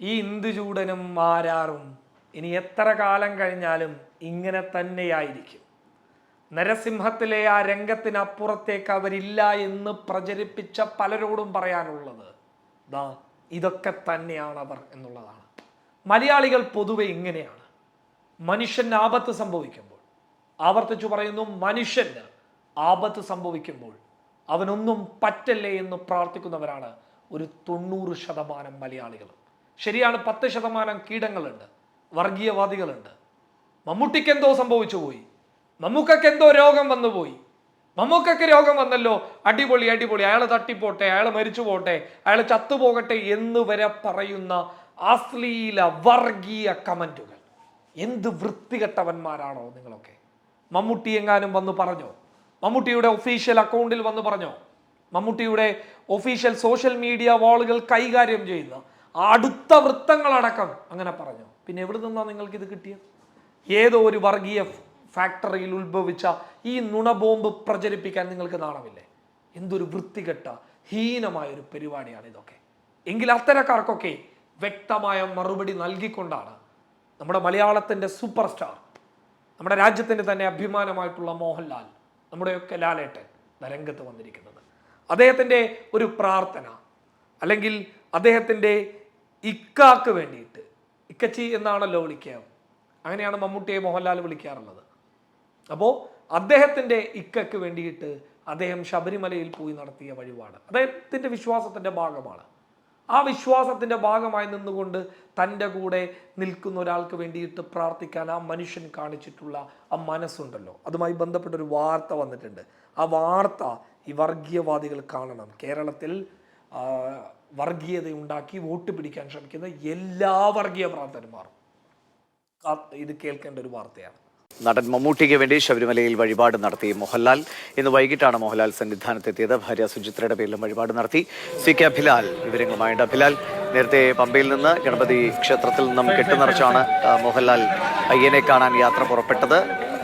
ഈ ഇന്ദുചൂടനും മാരാറും ഇനി എത്ര കാലം കഴിഞ്ഞാലും ഇങ്ങനെ തന്നെയായിരിക്കും. നരസിംഹത്തിലെ ആ രംഗത്തിനപ്പുറത്തേക്ക് അവരില്ല എന്ന് പ്രചരിപ്പിച്ച പലരോടും പറയാനുള്ളത് ദാ ഇതൊക്കെ തന്നെയാണ് അവർ എന്നുള്ളതാണ്. മലയാളികൾ പൊതുവെ ഇങ്ങനെയാണ്. മനുഷ്യന് ആപത്ത് സംഭവിക്കുമ്പോൾ ആവർത്തിച്ചു പറയുന്നു മനുഷ്യന് ആപത്ത് സംഭവിക്കുമ്പോൾ അവനൊന്നും പറ്റല്ലേ എന്ന് പ്രാർത്ഥിക്കുന്നവരാണ് ഒരു തൊണ്ണൂറ് ശതമാനം മലയാളികളും. ശരിയാണ് പത്ത് ശതമാനം കീടങ്ങളുണ്ട് വർഗീയവാദികളുണ്ട്. മമ്മൂട്ടിക്ക് എന്തോ സംഭവിച്ചു പോയി. മമ്മൂക്കക്ക് എന്തോ രോഗം വന്നുപോയി പോയി. മമ്മൂക്കക്ക് രോഗം വന്നല്ലോ അടിപൊളി അടിപൊളി അയാൾ തട്ടിപ്പോട്ടെ അയാൾ മരിച്ചു പോട്ടെ അയാൾ ചത്തുപോകട്ടെ എന്ന് വരെ പറയുന്ന അശ്ലീല വർഗീയ കമന്റുകൾ. എന്ത് വൃത്തികെട്ടവന്മാരാണോ നിങ്ങളൊക്കെ? മമ്മൂട്ടി എങ്ങാനും വന്ന് പറഞ്ഞോ? മമ്മൂട്ടിയുടെ ഒഫീഷ്യൽ അക്കൗണ്ടിൽ വന്ന് പറഞ്ഞോ? മമ്മൂട്ടിയുടെ ഒഫീഷ്യൽ സോഷ്യൽ മീഡിയ വാളുകൾ കൈകാര്യം ചെയ്യുന്ന അടുത്ത വൃത്തങ്ങളടക്കം. അങ്ങനെ പറഞ്ഞു. പിന്നെ എവിടെ നിന്നാണ് നിങ്ങൾക്ക് ഇത് കിട്ടിയത്? ഏതോ ഒരു വർഗീയ ഫാക്ടറിയിൽ ഉത്ഭവിച്ച ഈ നുണ ബോംബ് പ്രചരിപ്പിക്കാൻ നിങ്ങൾക്ക് നാണമില്ലേ? എന്തൊരു വൃത്തികെട്ട ഹീനമായ ഒരു പരിപാടിയാണ് ഇതൊക്കെ. എങ്കിൽ അത്തരക്കാർക്കൊക്കെ വ്യക്തമായ മറുപടി നൽകിക്കൊണ്ടാണ് നമ്മുടെ മലയാളത്തിന്റെ സൂപ്പർ സ്റ്റാർ നമ്മുടെ രാജ്യത്തിന്റെ തന്നെ അഭിമാനമായിട്ടുള്ള മോഹൻലാൽ നമ്മുടെയൊക്കെ ലാലേട്ടൻ രംഗത്ത് വന്നിരിക്കുന്നത്. അദ്ദേഹത്തിന്റെ ഒരു പ്രാർത്ഥന അല്ലെങ്കിൽ അദ്ദേഹത്തിന്റെ ഇക്കാക്ക് വേണ്ടിയിട്ട്. ഇക്കച്ചി എന്നാണല്ലോ വിളിക്കുക അങ്ങനെയാണ് മമ്മൂട്ടിയെ മോഹൻലാൽ വിളിക്കാറുള്ളത്. അപ്പോൾ അദ്ദേഹത്തിന്റെ ഇക്കക്ക് വേണ്ടിയിട്ട് അദ്ദേഹം ശബരിമലയിൽ പോയി നടത്തിയ വഴിപാട്. അദ്ദേഹത്തിന്റെ വിശ്വാസത്തിന്റെ ഭാഗമാണ്. ആ വിശ്വാസത്തിന്റെ ഭാഗമായി നിന്നുകൊണ്ട് തന്റെ കൂടെ നിൽക്കുന്ന ഒരാൾക്ക് വേണ്ടിയിട്ട് പ്രാർത്ഥിക്കാൻ ആ മനുഷ്യൻ കാണിച്ചിട്ടുള്ള ആ മനസ്സുണ്ടല്ലോ. അതുമായി ബന്ധപ്പെട്ടൊരു വാർത്ത വന്നിട്ടുണ്ട്. ആ വാർത്ത ഈ വർഗീയവാദികൾ കാണണം. കേരളത്തിൽ ആ, വർഗീയത ഉണ്ടാക്കി വോട്ട് പിടിക്കാൻ ശ്രമിക്കുന്ന എല്ലാ വർഗീയ പ്രാർത്ഥന്മാരും ഇത് കേൾക്കേണ്ട ഒരു വാർത്തയാണ്. നടൻ മമ്മൂട്ടിക്ക് വേണ്ടി ശബരിമലയിൽ വഴിപാട് നടത്തി മോഹൻലാൽ. ഇന്ന് വൈകിട്ടാണ് മോഹൻലാൽ സന്നിധാനത്തെത്തിയത്. ഭാര്യ സുചിത്രയുടെ പേരിലും വഴിപാട് നടത്തി. സി കെ അഭിലാൽ വിവരങ്ങളുമായുണ്ട്. അഭിലാൽ നേരത്തെ പമ്പയിൽ നിന്ന് ഗണപതി ക്ഷേത്രത്തിൽ നിന്നും കെട്ടുനിറച്ചാണ് മോഹൻലാൽ അയ്യനെ കാണാൻ യാത്ര പുറപ്പെട്ടത്.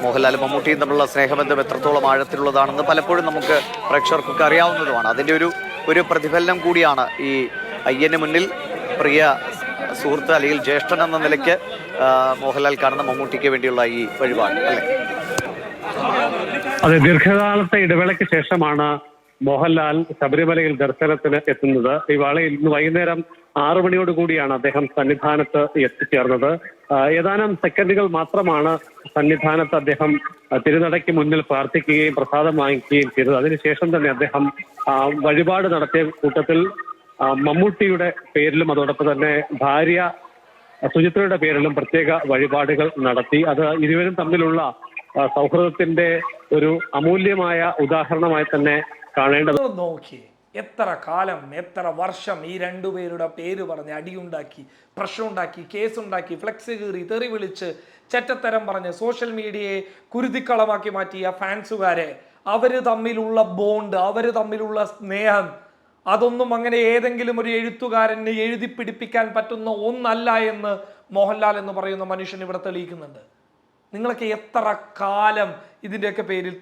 മോഹൻലാൽ മമ്മൂട്ടിയും തമ്മിലുള്ള സ്നേഹബന്ധം എത്രത്തോളം ആഴത്തിലുള്ളതാണെന്ന് പലപ്പോഴും നമുക്ക് പ്രേക്ഷകർക്കൊക്കെ അറിയാവുന്നതുമാണ്. അതിന്റെ ഒരു ഒരു പ്രതിഫലനം കൂടിയാണ് ഈ അയ്യന് മുന്നിൽ പ്രിയ സുഹൃത്ത് അല്ലെങ്കിൽ ജ്യേഷ്ഠൻ എന്ന നിലയ്ക്ക് മോഹൻലാൽ കാണുന്ന മമ്മൂട്ടിക്ക് വേണ്ടിയുള്ള ഈ വഴിപാട് അല്ലേ? അതെ ദീർഘകാലത്തെ ഇടവേളയ്ക്ക് ശേഷമാണ് മോഹൻലാൽ ശബരിമലയിൽ ദർശനത്തിന് എത്തുന്നത്. ഈ ഇന്ന് വൈകുന്നേരം ആറു മണിയോട് കൂടിയാണ് അദ്ദേഹം സന്നിധാനത്ത് എത്തിച്ചേർന്നത്. ഏതാനും സെക്കൻഡുകൾ മാത്രമാണ് സന്നിധാനത്ത് അദ്ദേഹം തിരുനടയ്ക്ക് മുന്നിൽ പ്രാർത്ഥിക്കുകയും പ്രസാദം വാങ്ങിക്കുകയും ചെയ്തത്. അതിനുശേഷം തന്നെ അദ്ദേഹം വഴിപാട് നടത്തിയ കൂട്ടത്തിൽ മമ്മൂട്ടിയുടെ പേരിലും അതോടൊപ്പം തന്നെ ഭാര്യ സുചിത്രയുടെ പേരിലും പ്രത്യേക വഴിപാടുകൾ നടത്തി. അത് ഇരുവരും തമ്മിലുള്ള സൗഹൃദത്തിന്റെ ഒരു അമൂല്യമായ ഉദാഹരണമായി തന്നെ കാണേണ്ടത് നോക്കി നോക്കിയേ. എത്ര കാലം എത്ര വർഷം ഈ രണ്ടുപേരുടെ പേര് പറഞ്ഞ് അടിയുണ്ടാക്കി പ്രശ്നമുണ്ടാക്കി കേസുണ്ടാക്കി ഫ്ലെക്സ് കീറി തെറി വിളിച്ച് ചെറ്റത്തരം പറഞ്ഞ് സോഷ്യൽ മീഡിയയെ കുരുതിക്കളമാക്കി മാറ്റിയ ഫാൻസുകാരെ അവർ തമ്മിലുള്ള ബോണ്ട് അവർ തമ്മിലുള്ള സ്നേഹം അതൊന്നും അങ്ങനെ ഏതെങ്കിലും ഒരു എഴുത്തുകാരന് എഴുതി പിടിപ്പിക്കാൻ പറ്റുന്ന ഒന്നല്ല എന്ന് മോഹൻലാൽ എന്ന് പറയുന്ന മനുഷ്യൻ ഇവിടെ തെളിയിക്കുന്നുണ്ട്. നിങ്ങളൊക്കെ എത്ര കാലം ഇതിന്റെയൊക്കെ പേരിൽ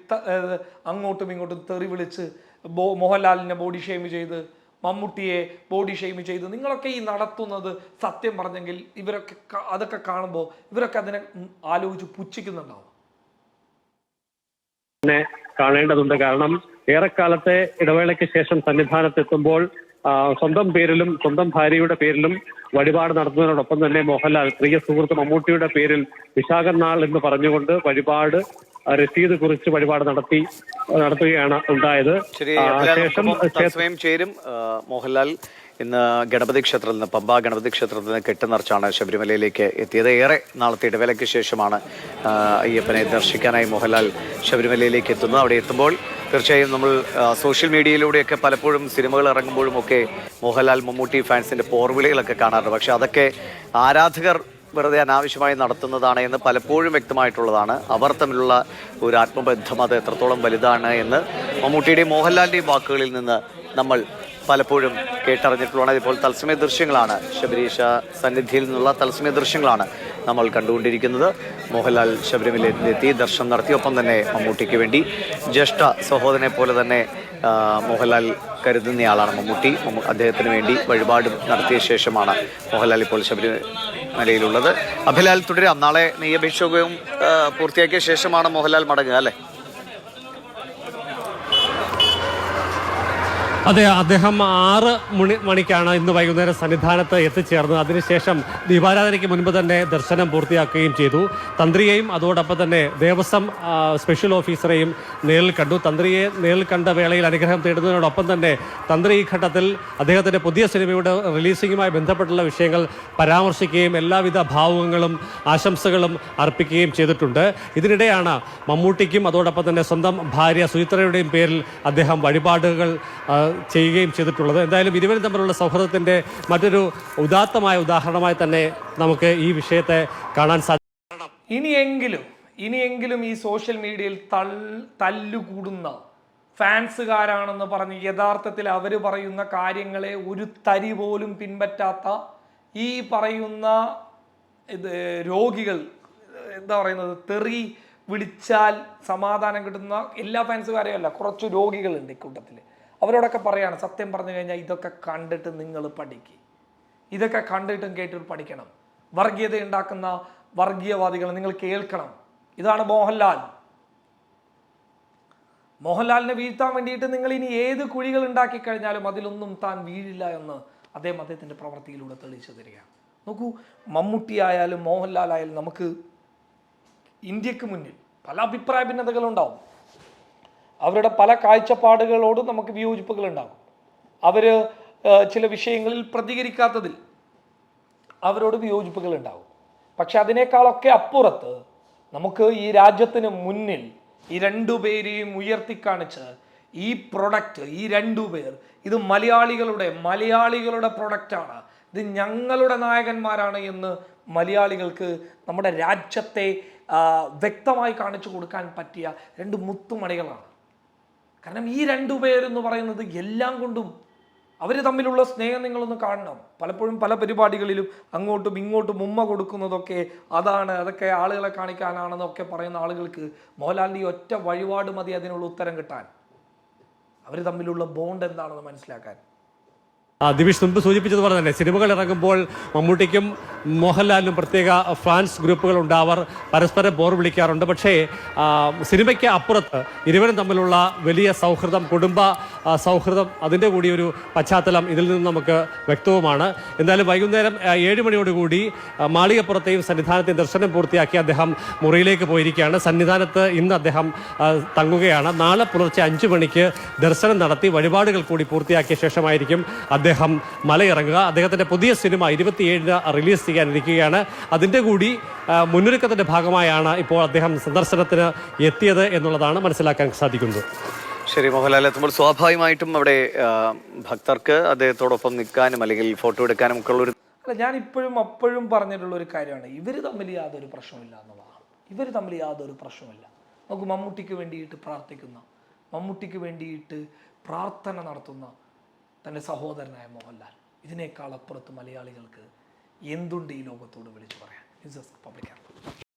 അങ്ങോട്ടും ഇങ്ങോട്ടും തെറി വിളിച്ച് മോഹൻലാലിനെ ബോഡി ഷെയിം ചെയ്ത് മമ്മൂട്ടിയെ ബോഡി ഷെയിം ചെയ്ത് നിങ്ങളൊക്കെ ഈ നടത്തുന്നത് സത്യം പറഞ്ഞെങ്കിൽ ഇവരൊക്കെ അതൊക്കെ കാണുമ്പോൾ ഇവരൊക്കെ അതിനെ ആലോചിച്ച് പുച്ഛിക്കുന്നുണ്ടാവും. കാണേണ്ടതുണ്ട്. കാരണം ഏറെക്കാലത്തെ ഇടവേളയ്ക്ക് ശേഷം സന്നിധാനത്തെത്തുമ്പോൾ സ്വന്തം പേരിലും സ്വന്തം ഭാര്യയുടെ പേരിലും വഴിപാട് നടത്തുന്നതിനോടൊപ്പം തന്നെ മോഹൻലാൽ പ്രിയ സുഹൃത്ത് മമ്മൂട്ടിയുടെ പേരിൽ വിശാഖനാൾ എന്ന് പറഞ്ഞുകൊണ്ട് വഴിപാട് രസീത് കുറിച്ച് വഴിപാട് നടത്തി നടത്തുകയാണ് ഉണ്ടായത്. ശേഷം സ്വയം ചേരും. മോഹൻലാൽ ഇന്ന് ഗണപതി ക്ഷേത്രത്തിൽ നിന്ന് പമ്പ ഗണപതി ക്ഷേത്രത്തിൽ നിന്ന് കെട്ടുനിറച്ചാണ് ശബരിമലയിലേക്ക് എത്തിയത്. ഏറെ നാളത്തെ ഇടവേളയ്ക്ക് ശേഷമാണ് അയ്യപ്പനെ ദർശിക്കാനായി മോഹൻലാൽ ശബരിമലയിലേക്ക് എത്തുന്നത്. അവിടെ എത്തുമ്പോൾ തീർച്ചയായും നമ്മൾ സോഷ്യൽ മീഡിയയിലൂടെയൊക്കെ പലപ്പോഴും സിനിമകൾ ഇറങ്ങുമ്പോഴും ഒക്കെ മോഹൻലാൽ മമ്മൂട്ടി ഫാൻസിന്റെ പോർവിളികളൊക്കെ കാണാറുണ്ട്. പക്ഷേ അതൊക്കെ ആരാധകർ വെറുതെ അനാവശ്യമായി നടത്തുന്നതാണ് എന്ന് പലപ്പോഴും വ്യക്തമായിട്ടുള്ളതാണ്. അവർ തമ്മിലുള്ള ഒരു ആത്മബന്ധം അത് എത്രത്തോളം വലുതാണ് എന്ന് മമ്മൂട്ടിയുടെയും മോഹൻലാലിന്റെയും വാക്കുകളിൽ നിന്ന് നമ്മൾ പലപ്പോഴും കേട്ടറിഞ്ഞിട്ടുള്ളതാണ്. ഇപ്പോൾ തത്സമയ ദൃശ്യങ്ങളാണ്. ശബരീഷ സന്നിധിയിൽ നിന്നുള്ള തത്സമയ ദൃശ്യങ്ങളാണ് നമ്മൾ കണ്ടുകൊണ്ടിരിക്കുന്നത്. മോഹൻലാൽ ശബരിമലയിലെത്തി ദർശനം നടത്തി. ഒപ്പം തന്നെ മമ്മൂട്ടിക്ക് വേണ്ടി ജ്യേഷ്ഠ സഹോദരനെ പോലെ തന്നെ മോഹൻലാൽ കരുതുന്നയാളാണ് മമ്മൂട്ടി. അദ്ദേഹത്തിന് വേണ്ടി വഴിപാട് നടത്തിയ ശേഷമാണ് മോഹൻലാൽ ഇപ്പോൾ ശബരിമലയിലുള്ളത് അഭിലാൽ തുടരാം. നാളെ നെയ്യഭിഷേകവും പൂർത്തിയാക്കിയ ശേഷമാണ് മോഹൻലാൽ മടങ്ങുക അല്ലേ? അതെ അദ്ദേഹം ആറ് മണി മണിക്കാണ് ഇന്ന് വൈകുന്നേരം സന്നിധാനത്ത് എത്തിച്ചേർന്നത്. അതിനുശേഷം ദീപാരാധനയ്ക്ക് മുൻപ് തന്നെ ദർശനം പൂർത്തിയാക്കുകയും ചെയ്തു. തന്ത്രിയെയും അതോടൊപ്പം തന്നെ ദേവസ്വം സ്പെഷ്യൽ ഓഫീസറെയും നേരിൽ കണ്ടു. തന്ത്രിയെ നേരിൽ കണ്ട വേളയിൽ അനുഗ്രഹം തേടുന്നതിനോടൊപ്പം തന്നെ തന്ത്രി ഈ ഘട്ടത്തിൽ അദ്ദേഹത്തിന്റെ പുതിയ സിനിമയുടെ റിലീസിങ്ങുമായി ബന്ധപ്പെട്ടുള്ള വിഷയങ്ങൾ പരാമർശിക്കുകയും എല്ലാവിധ ഭാവുകങ്ങളും ആശംസകളും അർപ്പിക്കുകയും ചെയ്തിട്ടുണ്ട്. ഇതിനിടെയാണ് മമ്മൂട്ടിക്കും അതോടൊപ്പം തന്നെ സ്വന്തം ഭാര്യ സുചിത്രയുടെയും പേരിൽ അദ്ദേഹം വഴിപാടുകൾ ചെയ്യുകയും ചെയ്തിട്ടുള്ളത്. എന്തായാലും ഇരുവരും തമ്മിലുള്ള സൗഹൃദത്തിന്റെ മറ്റൊരു ഉദാത്തമായ ഉദാഹരണമായി തന്നെ നമുക്ക് ഈ വിഷയത്തെ കാണാൻ സാധിക്കും. ഇനിയെങ്കിലും ഇനിയെങ്കിലും ഈ സോഷ്യൽ മീഡിയയിൽ തൾ തല്ലുകൂടുന്ന ഫാൻസുകാരാണെന്ന് പറഞ്ഞ് യഥാർത്ഥത്തിൽ അവർ പറയുന്ന കാര്യങ്ങളെ ഒരു തരി പോലും പിൻപറ്റാത്ത ഈ പറയുന്ന ഇത് രോഗികൾ എന്താ പറയുന്നത് തെറി വിളിച്ചാൽ സമാധാനം കിട്ടുന്ന എല്ലാ ഫാൻസുകാരെയും അല്ല കുറച്ച് രോഗികളുണ്ട് ഇക്കൂട്ടത്തിൽ അവരോടൊക്കെ പറയാണ് സത്യം പറഞ്ഞു കഴിഞ്ഞാൽ ഇതൊക്കെ കണ്ടിട്ട് നിങ്ങൾ പഠിക്കുക ഇതൊക്കെ കണ്ടിട്ടും കേട്ടിട്ട് പഠിക്കണം. വർഗീയത ഉണ്ടാക്കുന്ന വർഗീയവാദികൾ നിങ്ങൾ കേൾക്കണം. ഇതാണ് മോഹൻലാൽ. മോഹൻലാലിനെ വീഴ്ത്താൻ വേണ്ടിയിട്ട് നിങ്ങൾ ഇനി ഏത് കുഴികൾ ഉണ്ടാക്കി കഴിഞ്ഞാലും അതിലൊന്നും താൻ വീഴില്ല എന്ന് അദ്ദേഹം അദ്ദേഹത്തിന്റെ പ്രവൃത്തിയിലൂടെ തെളിയിച്ചു തരികയാണ്. നോക്കൂ മമ്മൂട്ടി ആയാലും മോഹൻലാൽ ആയാലും നമുക്ക് ഇന്ത്യയ്ക്ക് മുന്നിൽ പല അഭിപ്രായ ഭിന്നതകളുണ്ടാവും. അവരുടെ പല കാഴ്ചപ്പാടുകളോടും നമുക്ക് വിയോജിപ്പുകൾ ഉണ്ടാകും. അവർ ചില വിഷയങ്ങളിൽ പ്രതികരിക്കാത്തതിൽ അവരോട് വിയോജിപ്പുകൾ ഉണ്ടാകും. പക്ഷെ അതിനേക്കാളൊക്കെ അപ്പുറത്ത് നമുക്ക് ഈ രാജ്യത്തിന് മുന്നിൽ ഈ രണ്ടു പേരെയും ഉയർത്തിക്കാണിച്ച് ഈ പ്രൊഡക്റ്റ് ഈ രണ്ടു പേർ ഇത് മലയാളികളുടെ മലയാളികളുടെ പ്രൊഡക്റ്റാണ് ഇത് ഞങ്ങളുടെ നായകന്മാരാണ് എന്ന് മലയാളികൾക്ക് നമ്മുടെ രാജ്യത്തെ വ്യക്തമായി കാണിച്ചു കൊടുക്കാൻ പറ്റിയ രണ്ട് മുത്തുമണികളാണ്. കാരണം ഈ രണ്ടു പേരെന്ന് പറയുന്നത് എല്ലാം കൊണ്ടും അവർ തമ്മിലുള്ള സ്നേഹം നിങ്ങളൊന്ന് കാണണം. പലപ്പോഴും പല പരിപാടികളിലും അങ്ങോട്ടും ഇങ്ങോട്ടും ഉമ്മ കൊടുക്കുന്നതൊക്കെ അതാണ് അതൊക്കെ ആളുകളെ കാണിക്കാനാണെന്നൊക്കെ പറയുന്ന ആളുകൾക്ക് മോഹൻലാലിന്റെ ഒറ്റ വഴിപാട് മതി അതിനുള്ള ഉത്തരം കിട്ടാൻ. അവർ തമ്മിലുള്ള ബോണ്ട് എന്താണെന്ന് മനസ്സിലാക്കാൻ. ദിവിഷ് മുൻപ് സൂചിപ്പിച്ചതുപോലെ തന്നെ സിനിമകൾ ഇറങ്ങുമ്പോൾ മമ്മൂട്ടിക്കും മോഹൻലാലിനും പ്രത്യേക ഫാൻസ് ഗ്രൂപ്പുകൾ ഉണ്ടാവർ പരസ്പരം ബോർ വിളിക്കാറുണ്ട്. പക്ഷേ സിനിമയ്ക്ക് അപ്പുറത്ത് ഇരുവരും തമ്മിലുള്ള വലിയ സൗഹൃദം കുടുംബ സൗഹൃദം അതിന്റെ കൂടി ഒരു പശ്ചാത്തലം ഇതിൽ നിന്ന് നമുക്ക് വ്യക്തവുമാണ്. എന്തായാലും വൈകുന്നേരം ഏഴ് മണിയോടുകൂടി മാളികപ്പുറത്തെയും സന്നിധാനത്തെയും ദർശനം പൂർത്തിയാക്കി അദ്ദേഹം മുറിയിലേക്ക് പോയിരിക്കുകയാണ്. സന്നിധാനത്ത് ഇന്ന് അദ്ദേഹം തങ്ങുകയാണ്. നാളെ പുലർച്ചെ അഞ്ച് മണിക്ക് ദർശനം നടത്തി വഴിപാടുകൾ കൂടി പൂർത്തിയാക്കിയ ശേഷമായിരിക്കും അദ്ദേഹം മലയിറങ്ങുക. അദ്ദേഹത്തിന്റെ പുതിയ സിനിമ ഇരുപത്തിയേഴിന് റിലീസ് ചെയ്യാനിരിക്കുകയാണ്. അതിന്റെ കൂടി മുന്നൊരുക്കത്തിന്റെ മുന്നൊരുക്കത്തിന്റെ ഭാഗമായാണ് ഇപ്പോൾ അദ്ദേഹം സന്ദർശനത്തിന് എത്തിയത് എന്നുള്ളതാണ് മനസ്സിലാക്കാൻ സാധിക്കുന്നത്. ശരി മോഹൻലാൽ എത്തുമ്പോൾ സ്വാഭാവികമായിട്ടും അവിടെ ഭക്തർക്ക് അദ്ദേഹത്തോടൊപ്പം നിൽക്കാനും അല്ലെങ്കിൽ ഫോട്ടോ എടുക്കാനും ഒക്കെ ഉള്ളൊരു അല്ല ഞാൻ ഇപ്പോഴും അപ്പോഴും പറഞ്ഞിട്ടുള്ള ഒരു കാര്യമാണ്. ഇവർ തമ്മിൽ യാതൊരു പ്രശ്നമില്ല എന്നുള്ളതാണ്. ഇവർ തമ്മിൽ യാതൊരു പ്രശ്നമില്ല നമുക്ക് മമ്മൂട്ടിക്ക് വേണ്ടിയിട്ട് പ്രാർത്ഥിക്കുന്ന മമ്മൂട്ടിക്ക് വേണ്ടിയിട്ട് പ്രാർത്ഥന നടത്തുന്ന തന്റെ സഹോദരനായ മോഹൻലാൽ. ഇതിനേക്കാൾ അപ്പുറത്ത് മലയാളികൾക്ക് എന്തുണ്ട് ഈ ലോകത്തോട് വിളിച്ചു പറയാൻ? News desk public